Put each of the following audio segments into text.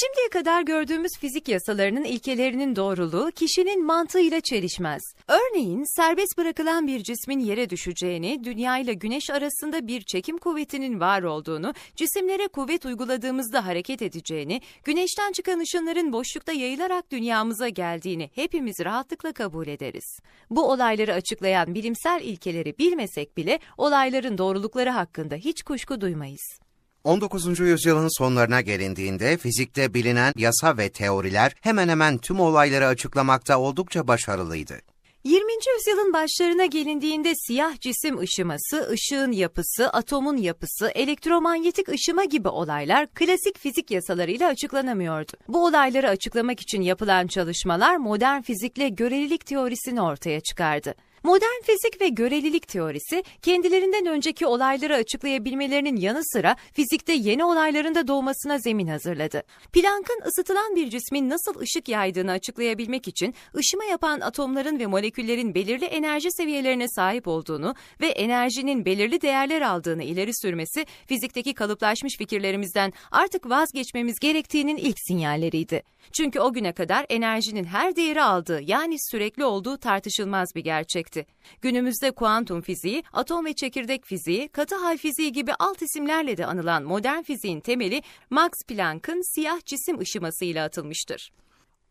Şimdiye kadar gördüğümüz fizik yasalarının ilkelerinin doğruluğu kişinin mantığıyla çelişmez. Örneğin serbest bırakılan bir cismin yere düşeceğini, dünya ile güneş arasında bir çekim kuvvetinin var olduğunu, cisimlere kuvvet uyguladığımızda hareket edeceğini, güneşten çıkan ışınların boşlukta yayılarak dünyamıza geldiğini hepimiz rahatlıkla kabul ederiz. Bu olayları açıklayan bilimsel ilkeleri bilmesek bile olayların doğrulukları hakkında hiç kuşku duymayız. 19. yüzyılın sonlarına gelindiğinde fizikte bilinen yasa ve teoriler hemen hemen tüm olayları açıklamakta oldukça başarılıydı. 20. yüzyılın başlarına gelindiğinde siyah cisim ışıması, ışığın yapısı, atomun yapısı, elektromanyetik ışıma gibi olaylar klasik fizik yasalarıyla açıklanamıyordu. Bu olayları açıklamak için yapılan çalışmalar modern fizikle görelilik teorisini ortaya çıkardı. Modern fizik ve görelilik teorisi kendilerinden önceki olayları açıklayabilmelerinin yanı sıra fizikte yeni olayların da doğmasına zemin hazırladı. Planck'ın ısıtılan bir cismin nasıl ışık yaydığını açıklayabilmek için ışıma yapan atomların ve moleküllerin belirli enerji seviyelerine sahip olduğunu ve enerjinin belirli değerler aldığını ileri sürmesi fizikteki kalıplaşmış fikirlerimizden artık vazgeçmemiz gerektiğinin ilk sinyalleriydi. Çünkü o güne kadar enerjinin her değeri aldığı yani sürekli olduğu tartışılmaz bir gerçekti. Günümüzde kuantum fiziği, atom ve çekirdek fiziği, katı hal fiziği gibi alt isimlerle de anılan modern fiziğin temeli Max Planck'ın siyah cisim ışımasıyla atılmıştır.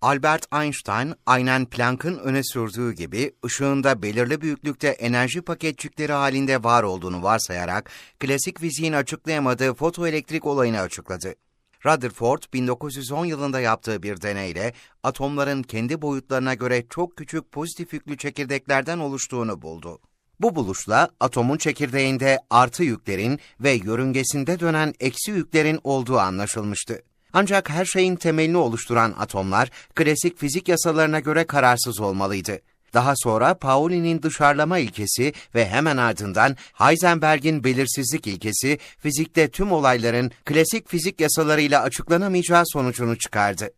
Albert Einstein, aynen Planck'ın öne sürdüğü gibi ışığında belirli büyüklükte enerji paketçikleri halinde var olduğunu varsayarak klasik fiziğin açıklayamadığı fotoelektrik olayını açıkladı. Rutherford 1910 yılında yaptığı bir deneyle atomların kendi boyutlarına göre çok küçük pozitif yüklü çekirdeklerden oluştuğunu buldu. Bu buluşla atomun çekirdeğinde artı yüklerin ve yörüngesinde dönen eksi yüklerin olduğu anlaşılmıştı. Ancak her şeyin temelini oluşturan atomlar klasik fizik yasalarına göre kararsız olmalıydı. Daha sonra Pauli'nin dışarılama ilkesi ve hemen ardından Heisenberg'in belirsizlik ilkesi fizikte tüm olayların klasik fizik yasalarıyla açıklanamayacağı sonucunu çıkardı.